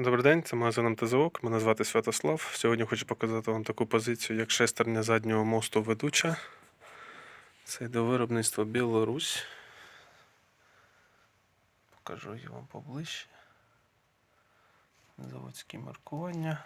Добрий день, це магазин МТЗОК. Мене звати Святослав. Сьогодні хочу показати вам таку позицію, як шестерня заднього мосту ведуча. Це йде виробництво Білорусь. Покажу вам поближче. Заводські маркування.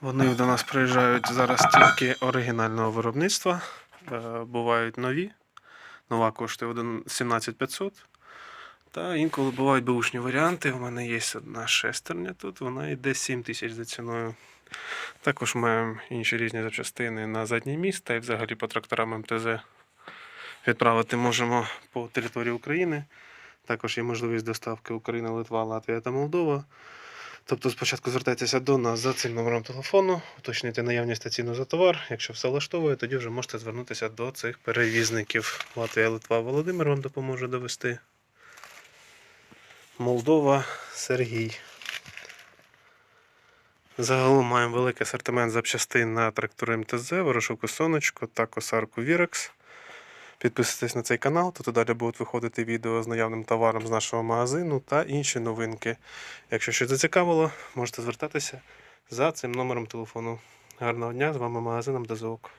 Вони до нас приїжджають зараз тільки оригінального виробництва. Е, Бувають нові. Нова коштує 17500. Та інколи бувають бушні варіанти. У мене є одна шестерня тут, вона йде 7 тисяч за ціною. Також маємо інші різні запчастини на задній міст й взагалі по тракторам МТЗ відправити можемо по території України. Також є можливість доставки Україна, Литва, Латвія та Молдова. Тобто спочатку звертайтеся до нас за цим номером телефону, уточнюйте наявність та ціну за товар. Якщо все влаштовує, тоді вже можете звернутися до цих перевізників. Латвія, Литва, Володимир вам допоможе довести. Молдова, Сергій. Загалом маємо великий асортимент запчастин на трактори МТЗ, ворошилку сонечко та косарку Вірекс. Підписуйтесь на цей канал, тут далі будуть виходити відео з наявним товаром з нашого магазину та інші новинки. Якщо щось зацікавило, можете звертатися за цим номером телефону. Гарного дня, з вами магазин МТЗОК.